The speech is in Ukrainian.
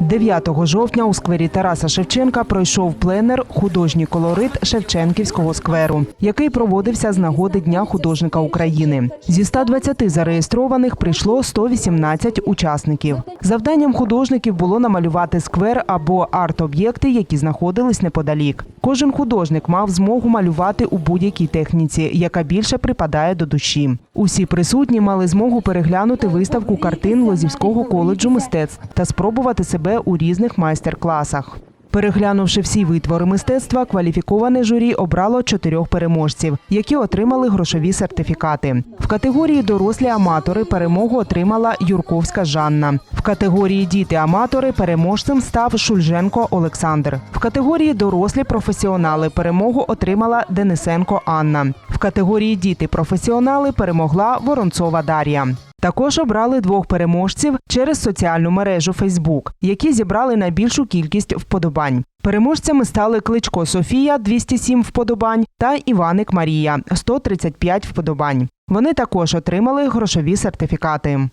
9 жовтня у сквері Тараса Шевченка пройшов пленер Художній колорит Шевченківського скверу, який проводився з нагоди Дня художника України. Зі 120 зареєстрованих прийшло 118 учасників. Завданням художників було намалювати сквер або арт-об'єкти, які знаходились неподалік. Кожен художник мав змогу малювати у будь-якій техніці, яка більше припадає до душі. Усі присутні мали змогу переглянути виставку картин Лозівського коледжу мистецтв та спробувати себе у різних майстер-класах. Переглянувши всі витвори мистецтва, кваліфіковане журі обрало чотирьох переможців, які отримали грошові сертифікати. В категорії дорослі аматори перемогу отримала Юрковська Жанна. В категорії діти-аматори переможцем став Шульженко Олександр. В категорії дорослі професіонали перемогу отримала Денисенко Анна. В категорії діти-професіонали перемогла Воронцова Дар'я. Також обрали двох переможців через соціальну мережу Фейсбук, які зібрали найбільшу кількість вподобань. Переможцями стали Кличко Софія 207 вподобань та Іваник Марія 135 вподобань. Вони також отримали грошові сертифікати.